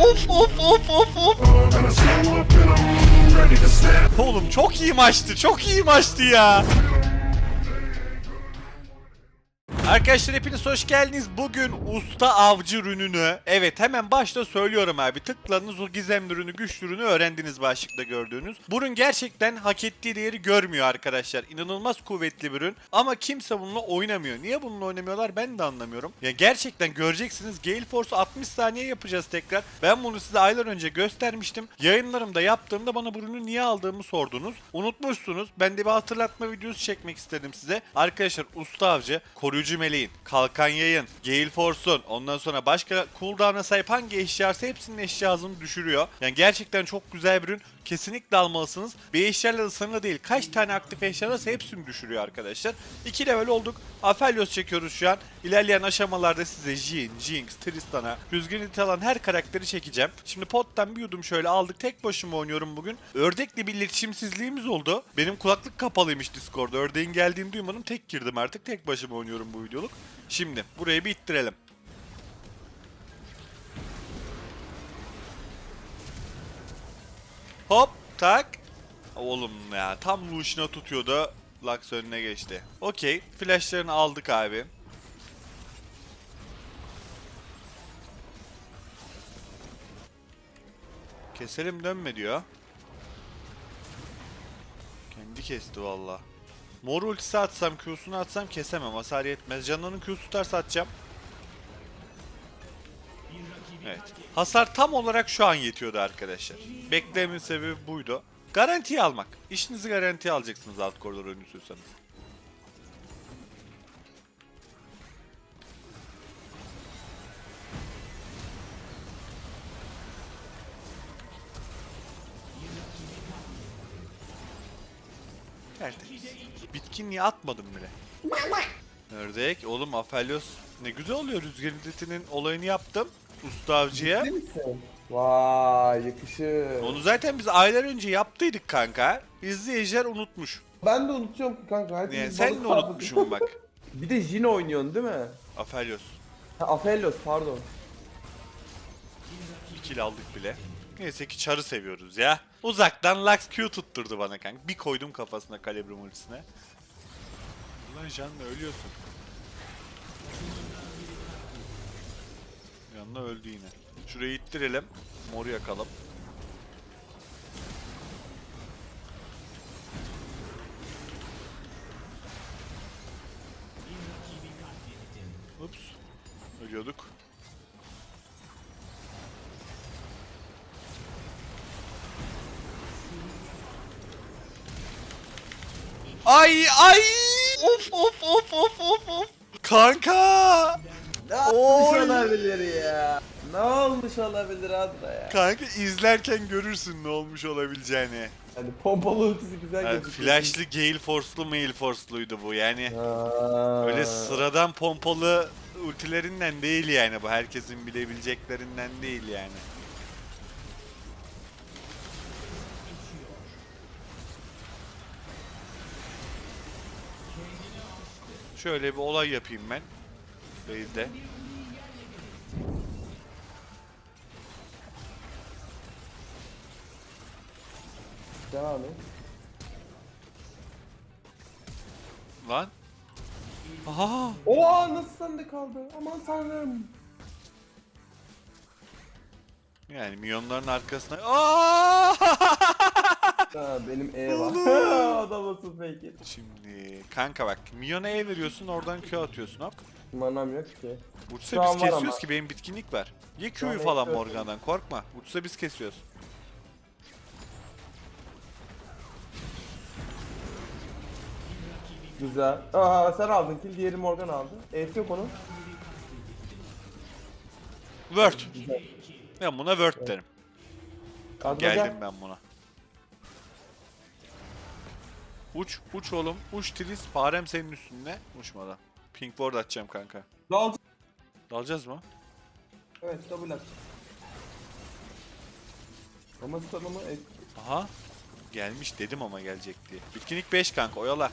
Of of of of of. Oğlum çok iyi maçtı. Çok iyi maçtı ya. Arkadaşlar hepiniz hoş geldiniz. Bugün usta avcı rününü evet hemen başta söylüyorum abi. Tıkladınız o gizemli rünü, güçlü rünü öğrendiniz başlıkta gördüğünüz. Bu rün gerçekten hak ettiği değeri görmüyor arkadaşlar. İnanılmaz kuvvetli bir rün ama kimse bununla oynamıyor. Niye bununla oynamıyorlar ben de anlamıyorum. Ya gerçekten göreceksiniz Gale Force 60 saniye yapacağız tekrar. Ben bunu size aylar önce göstermiştim. Yayınlarımda yaptığımda bana bu ürünü niye aldığımı sordunuz. Unutmuşsunuz. Ben de bir hatırlatma videosu çekmek istedim size. Arkadaşlar usta avcı, koruyucu meleğin, kalkan yayın, Gale Force'un, ondan sonra başka cooldown'a sahip hangi eşyarsa hepsinin eşya hızını düşürüyor. Yani gerçekten çok güzel bir ürün. Kesinlikle almalısınız. Bir eşyayla da sınırlı değil. Kaç tane aktif eşya varsa hepsini düşürüyor arkadaşlar. 2 level olduk. Aphelios çekiyoruz şu an. İlerleyen aşamalarda size Jhin, Jinx, Tristan'a, Rüzgar alan her karakteri çekeceğim. Şimdi pottan bir yudum şöyle aldık. Tek başıma oynuyorum bugün. Ördekle bir iletişimsizliğimiz oldu. Benim kulaklık kapalıymış Discord'da. Ördeğin geldiğini duymadım. Tek girdim artık. Tek başıma oynuyorum bu videoluk. Şimdi burayı bir ittirelim. Hop tak. Oğlum ya tam Lucian'a tutuyordu. Lux önüne geçti. Okey. Flashlarını aldık abi. Keselim dönme diyor. Kendi kesti valla. Mor ultisi atsam Q'sunu atsam kesemem. Hasar yetmez. Canlanın Q'su tutarsa atacağım. Hasar tam olarak şu an yetiyordu arkadaşlar. Beklememin sebebi buydu. Garantiye almak. İşinizi garantiye alacaksınız alt koridor oyuncusunuz. Tertemiz. Bitkinliği atmadım bile. Ördek. Oğlum Aphelios ne güzel oluyor. Rüzgar olayını yaptım. Usta avcıya. Ciddi misin? Vay yakışır. Onu zaten biz aylar önce yaptıydık kanka. İzleyiciler unutmuş. Ben de unutuyorum ki kanka. Hadi Yani sen balık de kaldık. unutmuşsun bak. Bir de Jin oynuyorsun değil mi? Aphelios. Ha, Aphelios pardon. İkili aldık bile. Neyse ki çarı seviyoruz ya. Uzaktan Lux Q tutturdu bana kanka. Bir koydum kafasına kalibrum ultisine. Ulan Janna ölüyorsun. Yanına öldü yine. Şurayı ittirelim. Moru yakalım. Ups. Ölüyorduk. Ay ay! Of of of of of of! Kanka! Ne olmuş olabilir ya? Ne olmuş olabilir Adra ya? Kanka izlerken görürsün ne olmuş olabileceğini. Hani pompalı ultisi güzel Yani gözüküyor. flashlı Gale Force'lu Mail Force'luydu bu yani. Ha. Öyle sıradan pompalı ultilerinden değil yani bu herkesin bilebileceklerinden değil yani. Şöyle bir olay yapayım ben. Base'de. Devam et. Lan. Aha. Oha nasıl sende kaldı? Aman tanrım. Yani milyonların arkasına. Aa! Ha benim E var. Adam nasıl fake it? Şimdi kanka bak milyona E veriyorsun oradan Q atıyorsun hop. Manam yok ki. Uçsa Şu an biz var kesiyoruz ama. ki benim bitkinlik var. Ye Şu an Q'yu falan. Morgan'dan korkma. Uçsa biz kesiyoruz. Güzel. Aa sen aldın kill, diğeri Morgan aldı. E'si yok onun. Word. Ben buna Word derim. Adra Geldim gel. ben buna. Uç, uç oğlum. Uç Tris. Farem senin üstünde. Uçmadan. Pink board atacağım kanka. Daldı. Dalacağız mı? Evet double at. Ama sanımı et. Aha. Gelmiş dedim ama gelecek diye. Bitkinlik 5 kanka oyala.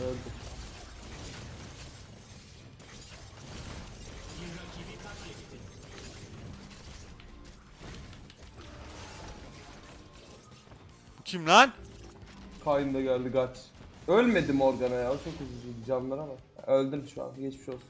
Öldü. Kayn da geldi kaç. Ölmedi Morgana ya. O çok üzücü. Canlara bak. Öldün şu an. Geçmiş olsun.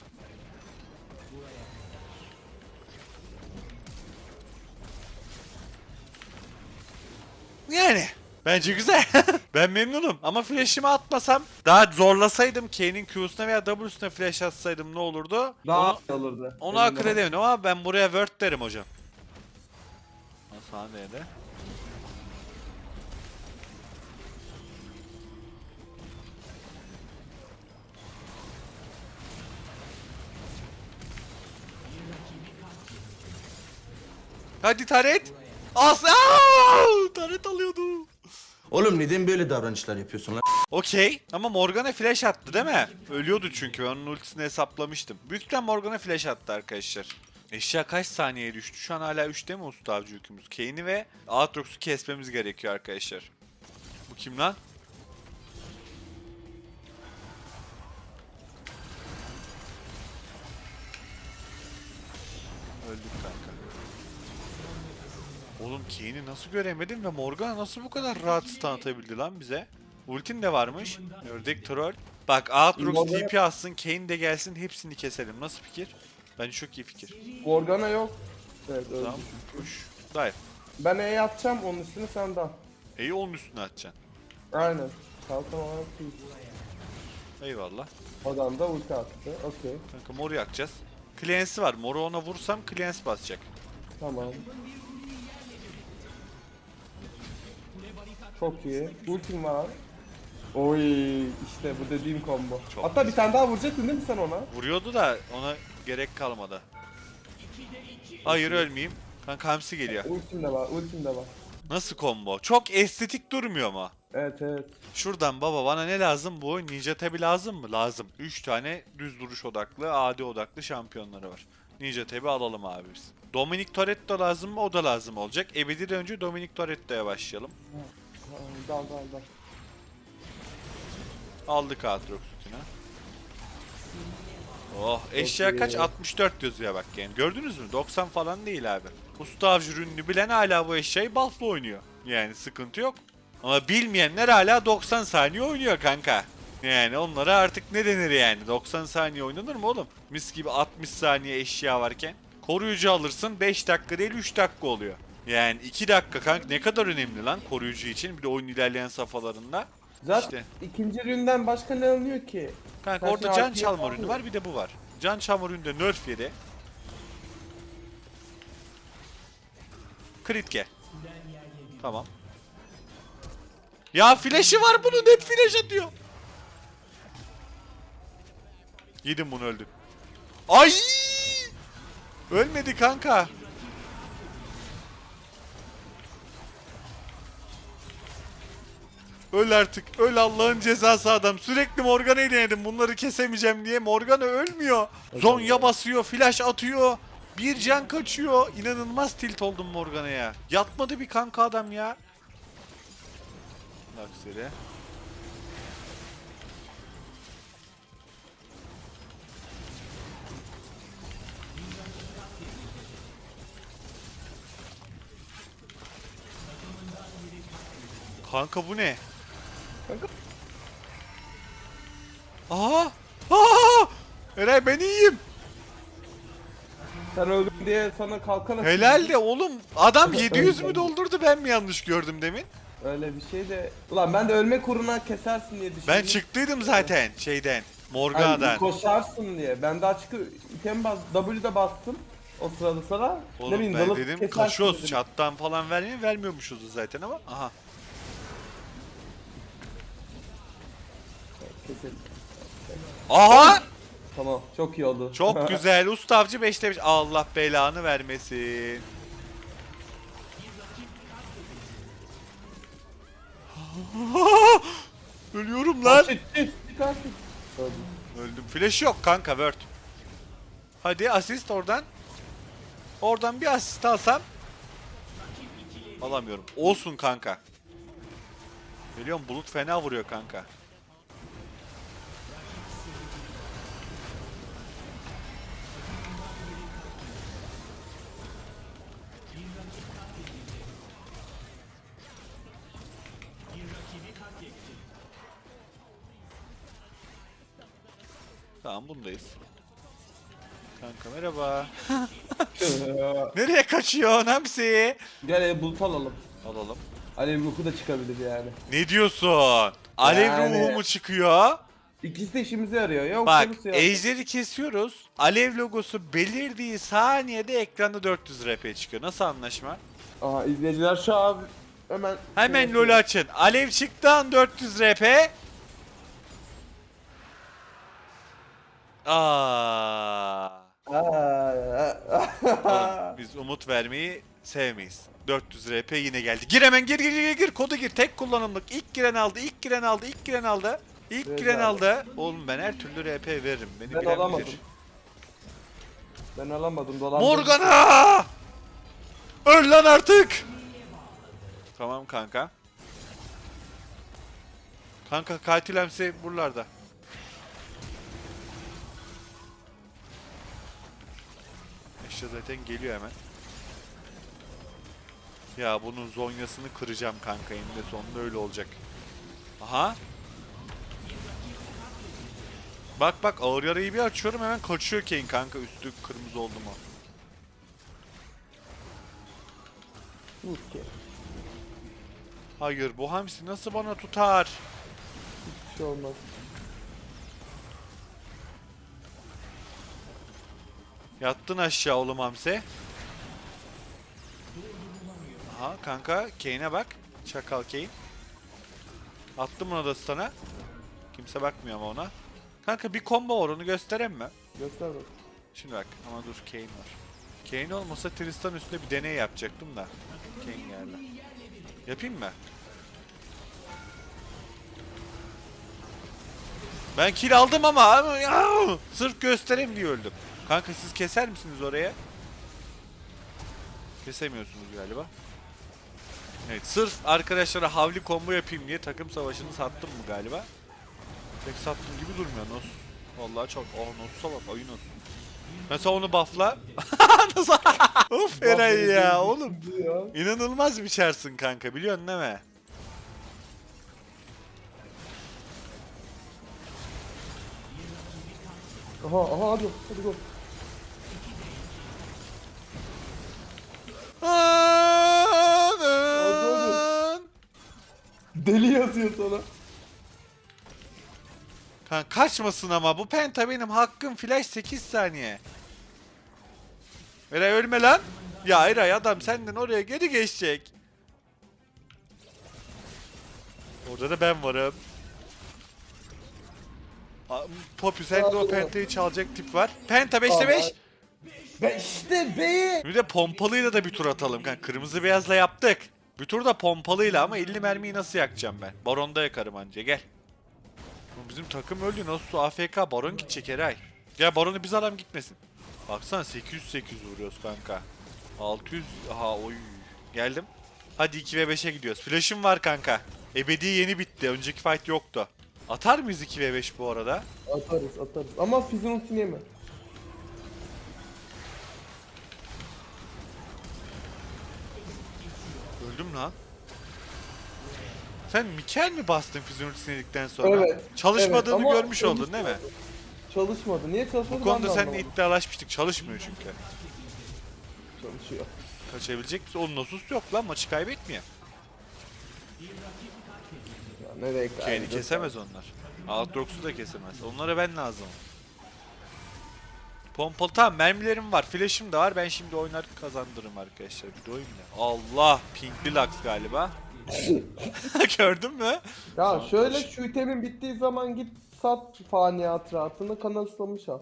Yani. Bence güzel. ben memnunum. Ama flash'imi atmasam, daha zorlasaydım Kane'in Q'suna veya W'suna flash atsaydım ne olurdu? Daha Onu, iyi olurdu. onu akıl edemedim ama ben buraya word derim hocam. Sana Hadi Taret. As Aa! Taret alıyordu. Oğlum neden böyle davranışlar yapıyorsun lan? Okey ama Morgana flash attı değil mi? Ölüyordu çünkü ben onun ultisini hesaplamıştım. Büyük ihtimal Morgana flash attı arkadaşlar. Eşya kaç saniyeye düştü? Şu an hala 3'te mi usta avcı yükümüz? Kane'i ve Aatrox'u kesmemiz gerekiyor arkadaşlar. Bu kim lan? Oğlum Kane'i nasıl göremedim ve Morgana nasıl bu kadar rahat stun atabildi lan bize? Ultin de varmış. Ördek troll. Bak Aatrox TP atsın, Kane de gelsin hepsini keselim. Nasıl fikir? Bence çok iyi fikir. Morgana yok. Evet öldü. Tamam. Push. Dive. Ben E'ye atacağım onun üstüne sen dal. İyi onun üstüne atacaksın. Aynen. Kalkan olarak değil. Eyvallah. Adam da ulti attı. Okey. Kanka moru yakacağız. Cleance'i var. Moru ona vursam Cleance basacak. Tamam. Çok iyi. Ultim var. Oy işte bu dediğim combo. Çok Hatta bir tane daha vuracaktın değil mi sen ona? Vuruyordu da ona gerek kalmadı. Hayır ölmeyeyim. Kanka hamsi geliyor. Ultim de var, ultim de var. Nasıl combo? Çok estetik durmuyor mu? Evet evet. Şuradan baba bana ne lazım? Bu oyun Ninja Tabi lazım mı? Lazım. 3 tane düz duruş odaklı, AD odaklı şampiyonları var. Ninja Tabi alalım abi biz. Dominic Toretto lazım mı? O da lazım olacak. Ebedi'den önce Dominic Toretto'ya başlayalım. Ha, Dal dal dal. Aldık Aatrox sütünü. Oh eşya kaç? 64 yazıyor bak yani. Gördünüz mü? 90 falan değil abi. Usta avcı ürününü bilen hala bu eşyayı buff'la oynuyor. Yani sıkıntı yok. Ama bilmeyenler hala 90 saniye oynuyor kanka. Yani onlara artık ne denir yani? 90 saniye oynanır mı oğlum? Mis gibi 60 saniye eşya varken. Koruyucu alırsın 5 dakika değil 3 dakika oluyor. Yani 2 dakika kanka ne kadar önemli lan koruyucu için bir de oyun ilerleyen safhalarında. Zaten İşte. ikinci üründen başka ne alınıyor ki? Kanka Sen orada can çalma ürünü var bir de bu var. Can çalma ürünü de nerf yedi. Kritke. Tamam. Ya flash'ı var bunun hep flash atıyor. Yedim bunu öldü. Ay! Ölmedi kanka. Öl artık. Öl Allah'ın cezası adam. Sürekli Morgana'yı denedim. Bunları kesemeyeceğim diye. Morgana ölmüyor. Zonya basıyor. Flash atıyor. Bir can kaçıyor. İnanılmaz tilt oldum Morgana'ya. Yatmadı bir kanka adam ya. Lakseri. Kanka bu ne? Kanka- Aha! Aha! Eray ben iyiyim. Sen öldün diye sana kalkan atayım. Helal de oğlum adam Evet, 700 mü doldurdu ben mi yanlış gördüm demin? Öyle bir şey de... Ulan ben de ölme kuruna kesersin diye düşündüm. Ben çıktıydım zaten şeyden Hani Morgana'dan. koşarsın diye. Ben daha çıkı item bas, W'de bastım. O sırada sana. Oğlum ne bileyim, ben dalıp dedim kesersin dedim. çattan falan vermiyor vermiyormuşuz zaten ama aha. Keselim. Aha! Tamam çok iyi oldu. Çok güzel ustavcı 5'te 5 Allah belanı vermesin. Ölüyorum lan. Çık çık çık artık. Öldüm. Öldüm. Flash yok kanka word. Hadi asist oradan. Oradan bir asist alsam. Alamıyorum. Olsun kanka. Biliyorum bulut fena vuruyor kanka. Tamam bundayız. Kanka merhaba. Nereye kaçıyor Hamsi? Gel e, bulut alalım. Alalım. Alev ruhu da çıkabilir yani. Ne diyorsun? Alev Yani. ruhu mu çıkıyor? İkisi de işimize yarıyor. Ya Bak okyanusu ya. ejderi kesiyoruz. Alev logosu belirdiği saniyede ekranda 400 RP çıkıyor. Nasıl anlaşma? Aa izleyiciler şu an hemen... Hemen LoL açın. Alev çıktı an 400 RP. Aa. Oğlum, biz umut vermeyi sevmeyiz. 400 RP yine geldi. Gir hemen gir gir gir gir. Kodu gir. Tek kullanımlık. İlk giren aldı. ilk giren aldı. ilk giren aldı. İlk Evet giren abi. aldı. Oğlum ben her türlü RP veririm. Beni Ben bilen alamadım. bilir. Ben alamadım dolandım. Morgana! Öl lan artık! Tamam kanka. Kanka katil hemsi buralarda. İşte zaten geliyor hemen. Ya bunun zonyasını kıracağım kanka eninde sonunda öyle olacak. Aha. Bak bak ağır yarayı bir açıyorum hemen kaçıyor Kane kanka üstü kırmızı oldu mu? Hayır bu hamsi nasıl bana tutar? Bir şey olmaz. Yattın aşağı oğlum hamsi. Aha kanka Kane'e bak. Çakal Kane. Attım ona da stun'a. Kimse bakmıyor ama ona. Kanka bir combo var onu göstereyim mi? Göster bak. Şimdi bak ama dur Kane var. Kane olmasa Tristan üstünde bir deney yapacaktım da. Kane geldi. Yapayım mı? Ben kill aldım ama sırf göstereyim diye öldüm. Kanka siz keser misiniz oraya? Kesemiyorsunuz galiba. Evet sırf arkadaşlara havli combo yapayım diye takım savaşını sattım mı galiba? Pek sattım gibi durmuyor Nos. Vallahi çok. Oh Nos'a bak ayı Nos. Mesela onu buffla. Of Eray ya oğlum. İnanılmaz bir çarsın kanka biliyorsun değil mi? Aha aha hadi hadi gol. Deli yazıyor sana. Kanka kaçmasın ama bu penta benim hakkım flash 8 saniye. Eray ölme lan. Ya Eray adam senden oraya geri geçecek. Orada da ben varım. Poppy o pentayı çalacak tip var. Penta 5'te 5. Be işte be. Bir de pompalıyla da bir tur atalım kanka. Kırmızı beyazla yaptık. Bir tur da pompalıyla ama 50 mermiyi nasıl yakacağım ben? Baronda yakarım anca gel. Oğlum Bizim takım öldü nasıl AFK Baron gidecek Eray. Gel Baron'u biz adam gitmesin. Baksana 800-800 vuruyoruz kanka. 600 aha oy. Geldim. Hadi 2 ve 5'e gidiyoruz. Flash'ım var kanka. Ebedi yeni bitti. Önceki fight yoktu. Atar mıyız 2 ve 5 bu arada? Atarız atarız. Ama Fizz'in ultini yeme. Öldüm lan. Sen Mikel mi bastın fizyolojisini yedikten sonra? Evet, Çalışmadığını evet görmüş oldun değil mi? Çalışmadı. Niye çalışmadı Bu konuda seninle iddialaşmıştık. Çalışmıyor çünkü. Çalışıyor. Kaçabilecek misin? Onun Nasus yok lan maçı kaybetmiyor. Ya nereye Kane'i kesemez onlar. Aatrox'u da kesemez. Onlara ben lazım. Pompalı tamam mermilerim var. Flash'ım da var. Ben şimdi oynar kazandırırım arkadaşlar. Bir doyum ya. Allah! Pinkli Lux galiba. Gördün mü? Ya Tamam, şöyle şu itemin bittiği zaman git sat fani hatıratını kanal ıslamış al.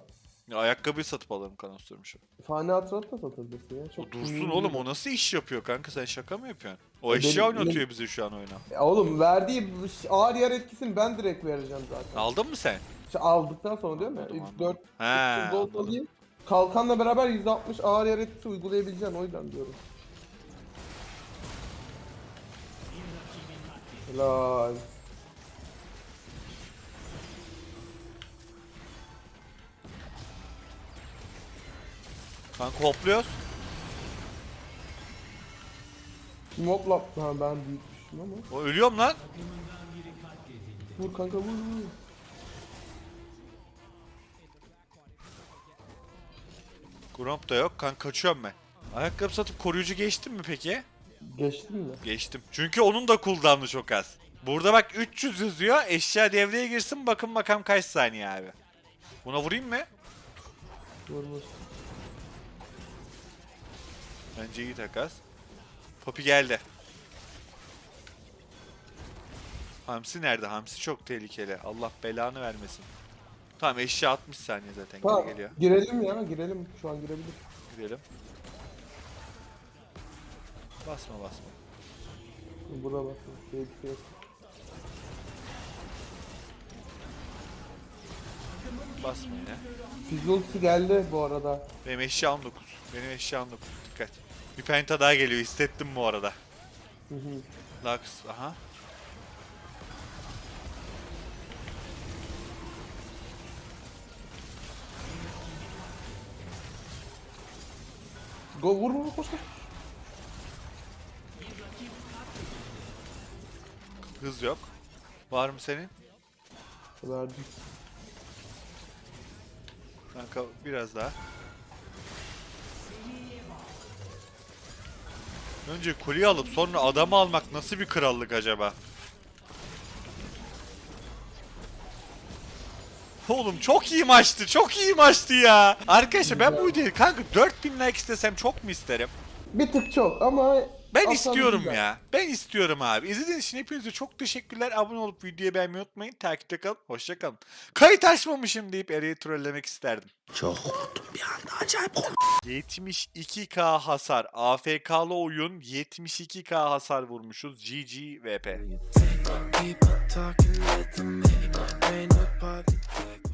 Ya, ayakkabıyı satıp alırım kanostörmüşü. Fani hatırat da satabilirsin ya. Çok O dursun oğlum o nasıl iş yapıyor kanka sen şaka mı yapıyorsun? O Benim- eşya oynatıyor benim- bize şu an oyuna. Ya oğlum verdiği ağır yer etkisini ben direkt vereceğim zaten. Aldın mı sen? İşte aldıktan sonra diyorum ya. Anladım, ilk anladım. 4 He, gold anladım. alayım. Kalkanla beraber 160 ağır yer etkisi uygulayabileceksin o yüzden diyorum. Helal. Kanka hopluyoruz. Mobla... Ha ben büyütmüşüm ama. O ölüyorum lan. Vur kanka vur vur. Gromp da yok. Kan kaçıyorum ben. Ayakkabı satıp koruyucu geçtim mi peki? Geçtin mi? Geçtim. Çünkü onun da cooldown'u çok az. Burada bak 300 yazıyor. Eşya devreye girsin bakın bakalım kaç saniye abi. Buna vurayım mı? Vurmuş. Bence iyi takas. Poppy geldi. Hamsi nerede? Hamsi çok tehlikeli. Allah belanı vermesin. Tamam eşya 60 saniye zaten Tamam. geliyor. Girelim ya girelim. Şu an girebilir. Girelim. Basma basma. Buna bak. Şey, şey. Basma yine. Füze geldi bu arada. Benim eşya 19. Benim eşya 19. Dikkat. Bir penta daha geliyor. Hissettim bu arada. Hı hı. Lux. Aha. Go vur vur koş koş. Hız yok. Var mı senin? Verdim. Kanka biraz daha. Önce kuleyi alıp sonra adamı almak nasıl bir krallık acaba? Oğlum çok iyi maçtı. Çok iyi maçtı ya. Arkadaşlar ben bu videoyu kanka 4000 like istesem çok mu isterim? Bir tık çok ama Ben Aslında istiyorum güzel. ya. Ben istiyorum abi. İzlediğiniz için hepinize çok teşekkürler. Abone olup videoyu beğenmeyi unutmayın. Takipte kalın. Hoşça kalın. Kayıt açmamışım deyip Ereği trollemek isterdim. Çok korktum bir anda acayip korktum. 72k hasar. AFK'lı oyun 72k hasar vurmuşuz. GG VP. People talking, let them hate. Ain't nobody back.